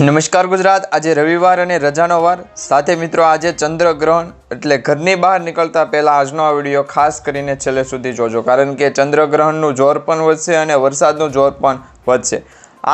નમસ્કાર ગુજરાત. આજે રવિવાર અને રજાનો વાર. સાથે મિત્રો, આજે ચંદ્રગ્રહણ એટલે ઘરની બહાર નીકળતા પહેલાં આજનો આ વીડિયો ખાસ કરીને છેલ્લે સુધી જોજો. કારણ કે ચંદ્રગ્રહણનું જોર પણ વધશે અને વરસાદનું જોર પણ વધશે.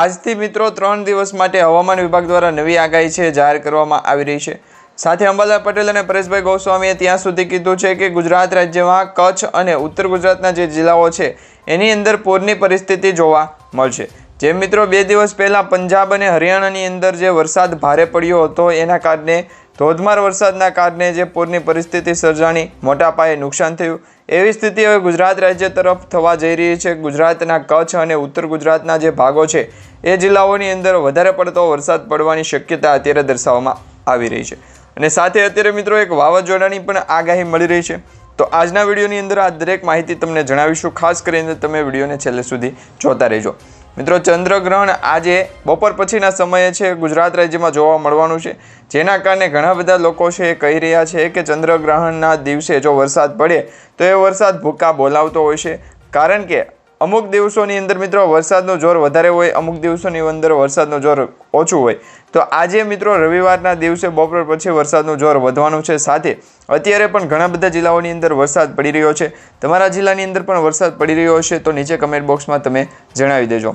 આજથી મિત્રો, ત્રણ દિવસ માટે હવામાન વિભાગ દ્વારા નવી આગાહી છે, જાહેર કરવામાં આવી રહી છે. સાથે અંબાલાલ પટેલ અને પરેશભાઈ ગોસ્વામીએ ત્યાં સુધી કીધું છે કે ગુજરાત રાજ્યમાં કચ્છ અને ઉત્તર ગુજરાતના જે જિલ્લાઓ છે, એની અંદર પૂરની પરિસ્થિતિ જોવા મળશે. જે મિત્રો બે દિવસ પહેલાં પંજાબ અને હરિયાણાની અંદર જે વરસાદ ભારે પડ્યો હતો, એના કારણે, ધોધમાર વરસાદના કારણે જે પૂરની પરિસ્થિતિ સર્જાણી, મોટા પાયે નુકસાન થયું. એવી સ્થિતિ હવે ગુજરાત રાજ્ય તરફ થવા જઈ રહી છે. ગુજરાતના કચ્છ અને ઉત્તર ગુજરાતના જે ભાગો છે, એ જિલ્લાઓની અંદર વધારે પડતો વરસાદ પડવાની શક્યતા અત્યારે દર્શાવવામાં આવી રહી છે. અને સાથે અત્યારે મિત્રો એક વાવાઝોડાની પણ આગાહી મળી રહી છે. તો આજના વિડીયોની અંદર આ દરેક માહિતી તમને જણાવીશું. ખાસ કરીને તમે વિડીયોને છેલ્લે સુધી જોતા રહેજો. મિત્રો, ચંદ્રગ્રહણ આજે બપોર પછીના સમયે છે. ગુજરાત રાજ્યમાં જોવા મળવાનું છે. જેના કારણે ઘણા બધા લોકો છે એ કહી રહ્યા છે કે ચંદ્રગ્રહણના દિવસે જો વરસાદ પડે, તો એ વરસાદ ભૂકા બોલાવતો હોય છે. કારણ કે અમુક દિવસોની અંદર મિત્રો વરસાદનું જોર વધારે હોય, અમુક દિવસોની અંદર વરસાદનું જોર ઓછું હોય. તો આજે મિત્રો રવિવારના દિવસે બપોર પછી વરસાદનું જોર વધવાનું છે. સાથે અત્યારે પણ ઘણા બધા જિલ્લાઓની અંદર વરસાદ પડી રહ્યો છે. તમારા જિલ્લાની અંદર પણ વરસાદ પડી રહ્યો હશે તો નીચે કમેન્ટ બોક્સમાં તમે જણાવી દેજો.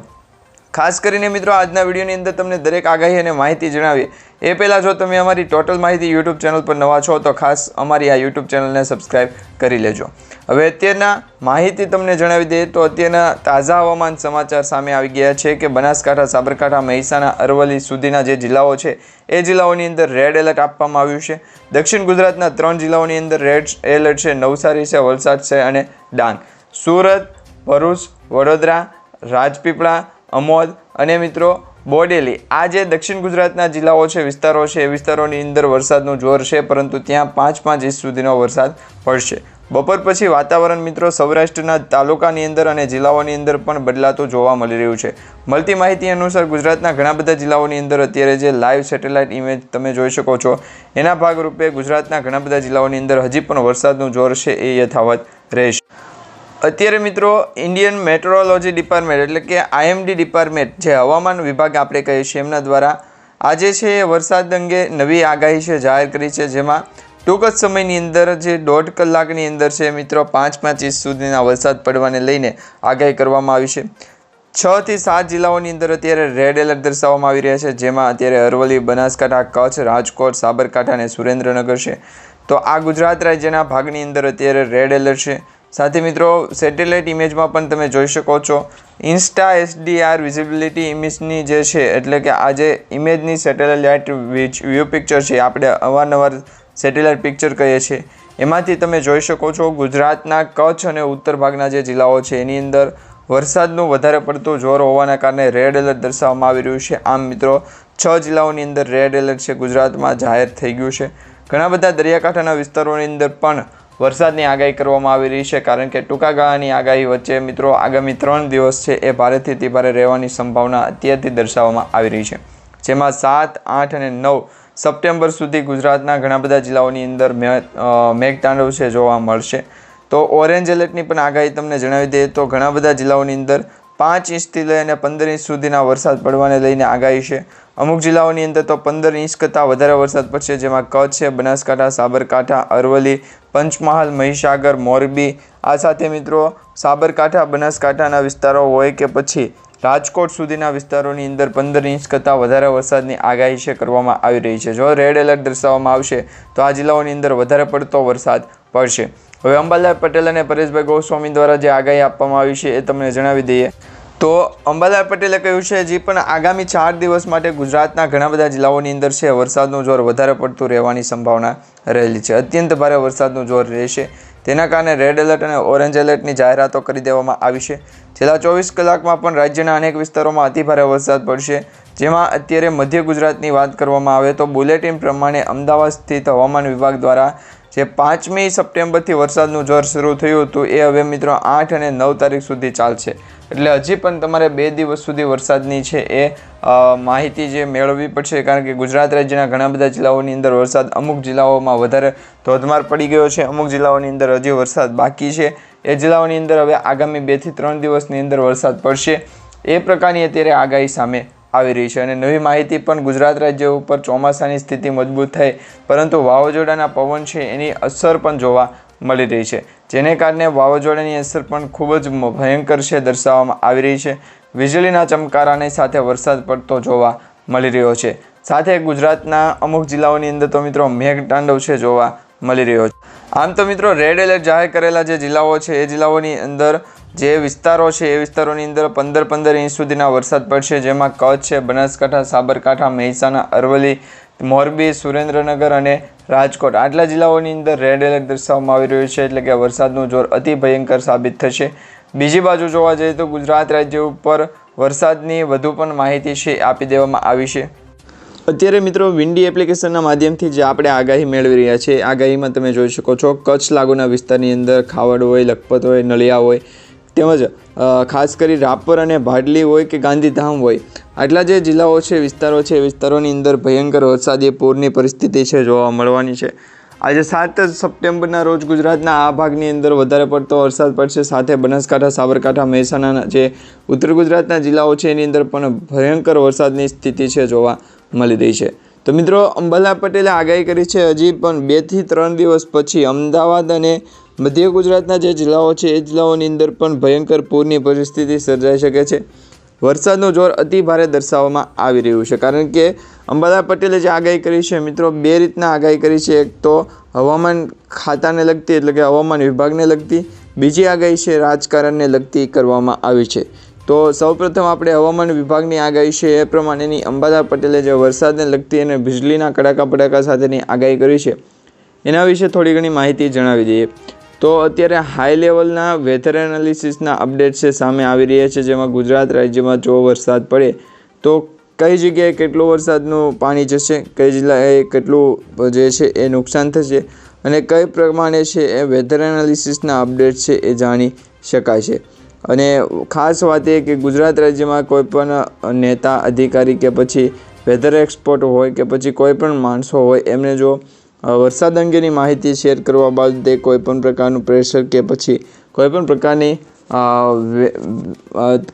ખાસ કરીને મિત્રો, આજના વિડીયોની અંદર તમને દરેક આગાહી અને માહિતી જણાવીએ. એ પહેલાં જો તમે અમારી ટોટલ માહિતી યુટ્યુબ ચેનલ પર નવા છો, તો ખાસ અમારી આ યુટ્યુબ ચેનલને સબસ્ક્રાઈબ કરી લેજો. હવે અત્યારના માહિતી તમને જણાવી દઈએ, તો અત્યારના તાજા હવામાન સમાચાર સામે આવી ગયા છે કે બનાસકાંઠા, સાબરકાંઠા, મહેસાણા, અરવલ્લી સુધીના જે જિલ્લાઓ છે, એ જિલ્લાઓની અંદર રેડ એલર્ટ આપવામાં આવ્યું છે. દક્ષિણ ગુજરાતના ત્રણ જિલ્લાઓની અંદર રેડ એલર્ટ છે, નવસારી છે, વલસાડ છે અને ડાંગ. સુરત, ભરૂચ, વડોદરા, રાજપીપળા અમોદ અને મિત્રો બોડેલી. આ જે દક્ષિણ ગુજરાતના જિલ્લાઓ છે, વિસ્તારો છે, એ વિસ્તારોની અંદર વરસાદનું જોર છે, પરંતુ ત્યાં પાંચ પાંચ ઇંચ સુધીનો વરસાદ પડશે. બપોર પછી વાતાવરણ મિત્રો સૌરાષ્ટ્રના તાલુકાની અંદર અને જિલ્લાઓની અંદર પણ બદલાતું જોવા મળી રહ્યું છે. મળતી માહિતી અનુસાર ગુજરાતના ઘણા બધા જિલ્લાઓની અંદર અત્યારે જે લાઈવ સેટેલાઇટ ઇમેજ તમે જોઈ શકો છો, એના ભાગરૂપે ગુજરાતના ઘણા બધા જિલ્લાઓની અંદર હજી પણ વરસાદનું જોર છે એ યથાવત રહેશે. અત્યારે મિત્રો ઇન્ડિયન મેટ્રોલોજી ડિપાર્ટમેન્ટ એટલે કે આઈએમડી ડિપાર્ટમેન્ટ જે હવામાન વિભાગ આપણે કહીએ છીએ, એમના દ્વારા આજે છે એ વરસાદ અંગે નવી આગાહી છે, જાહેર કરી છે, જેમાં ટૂંક જ સમયની અંદર જે દોઢ કલાકની અંદર છે મિત્રો પાંચ પાંચ ઇંચ સુધીના વરસાદ પડવાને લઈને આગાહી કરવામાં આવી છે. છ થી સાત જિલ્લાઓની અંદર અત્યારે રેડ એલર્ટ દર્શાવવામાં આવી રહ્યા છે, જેમાં અત્યારે અરવલ્લી, બનાસકાંઠા, કચ્છ, રાજકોટ, સાબરકાંઠા અને સુરેન્દ્રનગર છે. તો આ ગુજરાત રાજ્યના ભાગની અંદર અત્યારે રેડ એલર્ટ છે. સાથે મિત્રો સેટેલાઇટ ઇમેજમાં પણ તમે જોઈ શકો છો. ઇન્સ્ટા એસડીઆર વિઝિબિલિટી ઇમેજની જે છે, એટલે કે આ જે ઇમેજની સેટેલાઇટ વ્યૂ પિક્ચર છે આપણે અવારનવાર સેટેલાઇટ પિક્ચર કહીએ છીએ. એમાંથી તમે જોઈ શકો છો, ગુજરાતના કચ્છ અને ઉત્તર ભાગના જે જિલ્લાઓ છે, એની અંદર વરસાદનું વધારે પડતું જોર હોવાના કારણે રેડ એલર્ટ દર્શાવવામાં આવી રહ્યું છે. આમ મિત્રો, છ જિલ્લાઓની અંદર રેડ એલર્ટ છે ગુજરાતમાં જાહેર થઈ ગયું છે. ઘણા બધા દરિયાકાંઠાના વિસ્તારોની અંદર પણ વરસાદની આગાહી કરવામાં આવી રહી છે કારણ કે ટૂંકા ગાળાની આગાહી વચ્ચે મિત્રો આગામી ત્રણ દિવસ છે એ ભારેથી અતિભારે રહેવાની સંભાવના અત્યારથી દર્શાવવામાં આવી રહી છે. જેમાં સાત, આઠ અને નવ સપ્ટેમ્બર સુધી ગુજરાતના ઘણા બધા જિલ્લાઓની અંદર મેઘતાંડવ છે જોવા મળશે. તો ઓરેન્જ એલર્ટની પણ આગાહી તમને જણાવી દઈએ તો ઘણા બધા જિલ્લાઓની અંદર પાંચ ઇંચથી લઈને પંદર ઇંચ સુધીના વરસાદ પડવાને લઈને આગાહી છે. અમુક જિલ્લાઓની અંદર તો પંદર ઇંચ કરતાં વધારે વરસાદ પડશે, જેમાં કચ્છ છે, બનાસકાંઠા, સાબરકાંઠા, અરવલ્લી, પંચમહાલ, મહીસાગર, મોરબી. આ સાથે મિત્રો, સાબરકાંઠા, બનાસકાંઠાના વિસ્તારો હોય કે પછી રાજકોટ સુધીના વિસ્તારોની અંદર પંદર ઇંચ કરતાં વધારે વરસાદની આગાહી છે કરવામાં આવી રહી છે. જો રેડ એલર્ટ દર્શાવવામાં આવશે, તો આ જિલ્લાઓની અંદર વધારે પડતો વરસાદ પડશે. હવે અંબાલાલ પટેલ અને પરેશભાઈ ગોસ્વામી દ્વારા જે આગાહી આપવામાં આવી છે એ તમને જણાવી દઈએ. તો અંબાલાલ પટેલે કહ્યું છે હજી પણ આગામી ચાર દિવસ માટે ગુજરાતના ઘણા બધા જિલ્લાઓની અંદર છે, વરસાદનું જોર વધારે પડતું રહેવાની સંભાવના રહેલી છે. અત્યંત ભારે વરસાદનું જોર રહેશે. તેના કારણે રેડ એલર્ટ અને ઓરેન્જ એલર્ટની જાહેરાતો કરી દેવામાં આવી છે. છેલ્લા ચોવીસ કલાકમાં પણ રાજ્યના અનેક વિસ્તારોમાં અતિભારે વરસાદ પડશે. જેમાં અત્યારે મધ્ય ગુજરાતની વાત કરવામાં આવે તો બુલેટિન પ્રમાણે અમદાવાદ સ્થિત હવામાન વિભાગ દ્વારા જે પાંચમી સપ્ટેમ્બરથી વરસાદનું જોર શરૂ થયું હતું, એ હવે મિત્રો આઠ અને નવ તારીખ સુધી ચાલશે. એટલે હજી પણ તમારે બે દિવસ સુધી વરસાદની છે એ માહિતી જે મેળવવી પડશે, કારણ કે ગુજરાત રાજ્યના ઘણા બધા જિલ્લાઓની અંદર વરસાદ અમુક જિલ્લાઓમાં વધારે ધોધમાર પડી ગયો છે, અમુક જિલ્લાઓની અંદર હજી વરસાદ બાકી છે. એ જિલ્લાઓની અંદર હવે આગામી બેથી ત્રણ દિવસની અંદર વરસાદ પડશે. એ પ્રકારની અત્યારે આગાહી સામે આવી રહી છે અને નવી માહિતી પણ ગુજરાત રાજ્ય ઉપર ચોમાસાની સ્થિતિ મજબૂત થઈ, પરંતુ વાવાઝોડાના પવન છે એની અસર પણ જોવા મળી રહી છે, જેને કારણે વાવાઝોડાની અસર પણ ખૂબ જ ભયંકર છે દર્શાવવામાં આવી રહી છે. વીજળીના ચમકારાની સાથે વરસાદ પડતો જોવા મળી રહ્યો છે. સાથે ગુજરાતના અમુક જિલ્લાઓની અંદર તો મિત્રો મેઘતાંડવ છે જોવા મળી રહ્યો છે. આમ તો મિત્રો રેડ એલર્ટ જાહેર કરેલા જે જિલ્લાઓ છે, એ જિલ્લાઓની અંદર જે વિસ્તારો છે, એ વિસ્તારોની અંદર પંદર પંદર ઇંચ સુધીના વરસાદ પડશે, જેમાં કચ્છ છે, બનાસકાંઠા, સાબરકાંઠા, મહેસાણા, અરવલ્લી, મોરબી, સુરેન્દ્રનગર અને રાજકોટ. આટલા જિલ્લાઓની અંદર રેડ એલર્ટ દર્શાવવામાં આવી રહ્યું છે, એટલે કે વરસાદનું જોર અતિ ભયંકર સાબિત થશે. બીજી બાજુ જોવા જઈએ તો ગુજરાત રાજ્ય ઉપર વરસાદની વધુ પણ માહિતી છે આપી દેવામાં આવી છે. અત્યારે મિત્રો વિન્ડી એપ્લિકેશનના માધ્યમથી જે આપણે આગાહી મેળવી રહ્યા છીએ આગાહીમાં તમે જોઈ શકો છો, કચ્છ લાગુના વિસ્તારની અંદર ખાવડ હોય, લખપત હોય, નળિયા હોય તેમજ ખાસ કરી રાપર અને ભાડલી હોય કે ગાંધીધામ હોય, આટલા જે જિલ્લાઓ છે, વિસ્તારો છે વિસ્તારોની અંદર ભયંકર વરસાદી પૂરની પરિસ્થિતિ છે જોવા મળવાની છે. આજે સાત સપ્ટેમ્બરના રોજ ગુજરાતના આ ભાગની અંદર વધારે પડતો વરસાદ પડશે. સાથે બનાસકાંઠા, સાબરકાંઠા, મહેસાણાના જે ઉત્તર ગુજરાતના જિલ્લાઓ છે, એની અંદર પણ ભયંકર વરસાદની સ્થિતિ છે જોવા મળી રહી છે. તો મિત્રો અંબાલા પટેલે આગાહી કરી છે, હજી પણ બેથી ત્રણ દિવસ પછી અમદાવાદ અને મધ્ય ગુજરાતના જે જિલ્લાઓ છે, એ જિલ્લાઓની અંદર પણ ભયંકર પૂરની પરિસ્થિતિ સર્જાઈ શકે છે. વરસાદનું જોર અતિ ભારે દર્શાવવામાં આવી રહ્યું છે. કારણ કે અંબાલા પટેલે જે આગાહી કરી છે, મિત્રો, બે રીતના આગાહી કરી છે. એક તો હવામાન ખાતાને લગતી, એટલે કે હવામાન વિભાગને લગતી. બીજી આગાહી છે, રાજકારણને લગતી કરવામાં આવી છે. તો સૌપ્રથમ આપણે હવામાન વિભાગની આગાહી છે, એ પ્રમાણેની અંબાલા પટેલે જે વરસાદને લગતી અને વીજળીના કડાકા પડાકા સાથેની આગાહી કરી છે, એના વિશે થોડી ઘણી માહિતી જણાવી દઈએ. તો અત્યારે હાઈ લેવલના વેધર એનાલિસિસના અપડેટ સામે આવી રહ્યા છે, જેમાં ગુજરાત રાજ્યમાં જો વરસાદ પડે, તો કઈ જગ્યાએ કેટલું વરસાદનું પાણી જશે, કઈ જિલ્લાએ કેટલું જે છે એ નુકસાન થશે, અને કઈ પ્રમાણે છે એ વેધર એનાલિસિસના અપડેટ છે એ જાણી શકાય છે અને ખાસ વાત એ કે ગુજરાત રાજ્યમાં કોઈ પણ નેતા, અધિકારી કે પછી વેધર એક્સપર્ટ હોય કે પછી કોઈ પણ માણસો હોય, એમને જો વરસાદ અંગેની માહિતી શેર કરવા બાદ તે કોઈપણ પ્રકારનું પ્રેશર કે પછી કોઈપણ પ્રકારની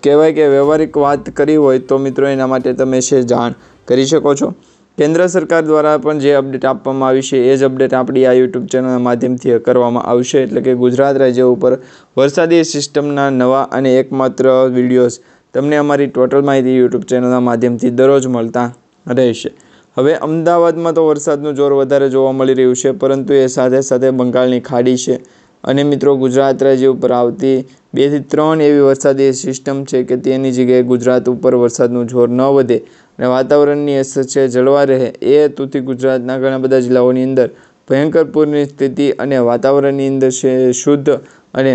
કહેવાય કે વ્યવહારિક વાત કરી હોય તો મિત્રો એના માટે તમે છે જાણ કરી શકો છો. કેન્દ્ર સરકાર દ્વારા પણ જે અપડેટ આપવામાં આવી છે એ જ અપડેટ આપણી આ યુટ્યુબ ચેનલના માધ્યમથી કરવામાં આવશે. એટલે કે ગુજરાત રાજ્ય ઉપર વરસાદી સિસ્ટમના નવા અને એકમાત્ર વિડીયોઝ તમને અમારી ટોટલ માહિતી યુટ્યુબ ચેનલના માધ્યમથી દરરોજ મળતા રહેશે. હવે અમદાવાદમાં તો વરસાદનું જોર વધારે જોવા મળી રહ્યું છે, પરંતુ એ સાથે સાથે બંગાળની ખાડી છે. અને મિત્રો, ગુજરાત રાજ્ય ઉપર આવતી બેથી ત્રણ એવી વરસાદી સિસ્ટમ છે કે તેની જગ્યાએ ગુજરાત ઉપર વરસાદનું જોર ન વધે અને વાતાવરણની અસર છે જળવા રહે એ હેતુથી ગુજરાતના ઘણા બધા જિલ્લાઓની અંદર ભયંકર પૂરની સ્થિતિ અને વાતાવરણની અંદર છે શુદ્ધ અને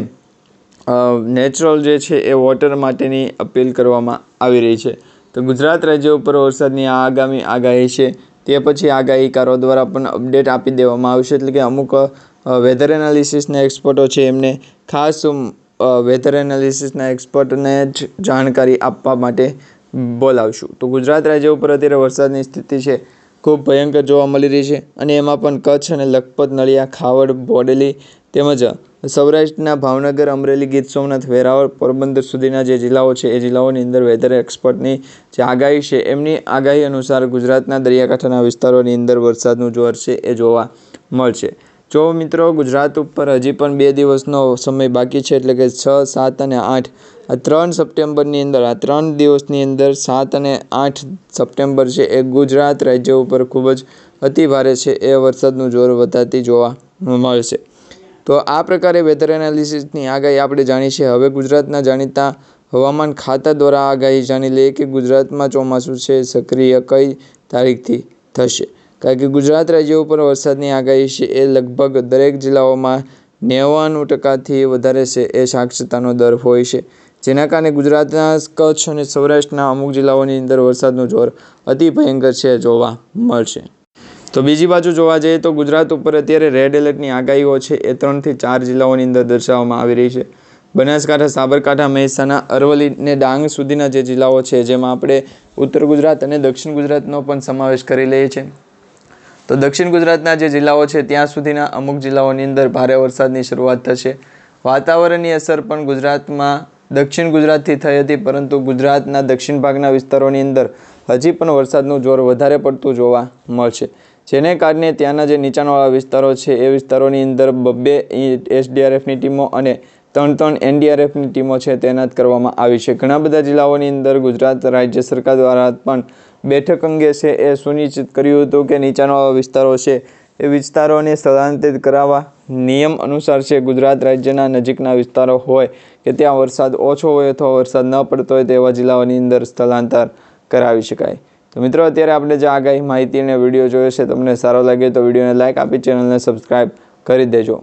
નેચરલ જે છે એ વોટર માટેની અપીલ કરવામાં આવી રહી છે. તો ગુજરાત રાજ્ય ઉપર વરસાદની આગામી આગાહી છે. તે પછી આગાહીકારો દ્વારા પણ અપડેટ આપી દેવામાં આવશે. એટલે કે અમુક વેધર એનાલિસિસના એક્સપર્ટો છે એમને ખાસ વેધર એનાલિસિસના એક્સપર્ટને જ જાણકારી આપવા માટે બોલાવશું. તો ગુજરાત રાજ્ય ઉપર અત્યારે વરસાદની સ્થિતિ છે. ખૂબ ભયંકર જોવા મળી રહી છે. અને એમાં પણ કચ્છ અને લખપત, નળિયા, ખાવડ, બોડેલી તેમજ સૌરાષ્ટ્રના ભાવનગર અમરેલી ગીર સોમનાથ વેરાવળ પોરબંદર સુધીના જે જિલ્લાઓ છે, એ જિલ્લાઓની અંદર વેધર એક્સપર્ટની જે આગાહી છે, એમની આગાહી અનુસાર ગુજરાતના દરિયાકાંઠાના વિસ્તારોની અંદર વરસાદનું જોર છે, એ જોવા મળશે. જો મિત્રો, ગુજરાત ઉપર હજી પણ બે દિવસનો સમય બાકી છે, એટલે કે છ, સાત અને આઠ, આ ત્રણ સપ્ટેમ્બરની અંદર, આ ત્રણ દિવસની અંદર સાત અને આઠ સપ્ટેમ્બર છે, એ ગુજરાત રાજ્ય ઉપર ખૂબ જ અતિભારે છે, એ વરસાદનું જોર વધારતી જોવા મળશે. તો આ પ્રકારે વેધર એનાલિસિસની આગાહી આપણે જાણી છે હવે ગુજરાતના જાણીતા હવામાન ખાતા દ્વારા આગાહી જાણી લઈએ કે ગુજરાતમાં ચોમાસું છે, સક્રિય કઈ તારીખથી થશે? કારણ કે ગુજરાત રાજ્ય ઉપર વરસાદની આગાહી છે એ લગભગ દરેક જિલ્લાઓમાં નેવ્વાણું ટકાથી વધારે છે એ સાક્ષરતાનો દર હોય છે. જેના કારણે ગુજરાતના કચ્છ અને સૌરાષ્ટ્રના અમુક જિલ્લાઓની અંદર વરસાદનું જોર અતિ ભયંકર છે જોવા મળશે. તો બીજી બાજુ જોવા જઈએ તો ગુજરાત ઉપર અત્યારે રેડ એલર્ટની આગાહીઓ છે. એ ત્રણથી ચાર જિલ્લાઓની અંદર દર્શાવવામાં આવી રહી છે. બનાસકાંઠા, સાબરકાંઠા, મહેસાણા, અરવલ્લી ને ડાંગ સુધીના જે જિલ્લાઓ છે, જેમાં આપણે ઉત્તર ગુજરાત અને દક્ષિણ ગુજરાતનો પણ સમાવેશ કરી લઈએ છીએ. તો દક્ષિણ ગુજરાતના જે જિલ્લાઓ છે, ત્યાં સુધીના અમુક જિલ્લાઓની અંદર ભારે વરસાદની શરૂઆત થશે. વાતાવરણની અસર પણ ગુજરાતમાં દક્ષિણ ગુજરાતથી થઈ હતી, પરંતુ ગુજરાતના દક્ષિણ ભાગના વિસ્તારોની અંદર હજી પણ વરસાદનું જોર વધારે પડતું જોવા મળશે. જેને કારણે ત્યાંના જે નીચાણવાળા વિસ્તારો છે, એ વિસ્તારોની અંદર બબ્બે એસડીઆરએફની ટીમો અને ત્રણ ત્રણ એનડીઆરએફની ટીમો છે, તૈનાત કરવામાં આવી છે. ઘણા બધા જિલ્લાઓની અંદર ગુજરાત રાજ્ય સરકાર દ્વારા પણ બેઠક અંગે છે, એ સુનિશ્ચિત કર્યું હતું કે નીચાણવાળા વિસ્તારો છે, એ વિસ્તારોને સ્થળાંતરિત કરાવવા નિયમ અનુસાર છે. ગુજરાત રાજ્યના નજીકના વિસ્તારો હોય કે ત્યાં વરસાદ ઓછો હોય અથવા વરસાદ ન પડતો હોય, તેવા જિલ્લાઓની અંદર સ્થળાંતર કરાવી શકાય. તો મિત્રો, અત્યારે આપણે જે આગાહી માહિતી અને વીડિયો જોયો છે, તમને સારો લાગે તો વિડીયોને લાઇક આપી, ચેનલને સબસ્ક્રાઈબ કરી દેજો.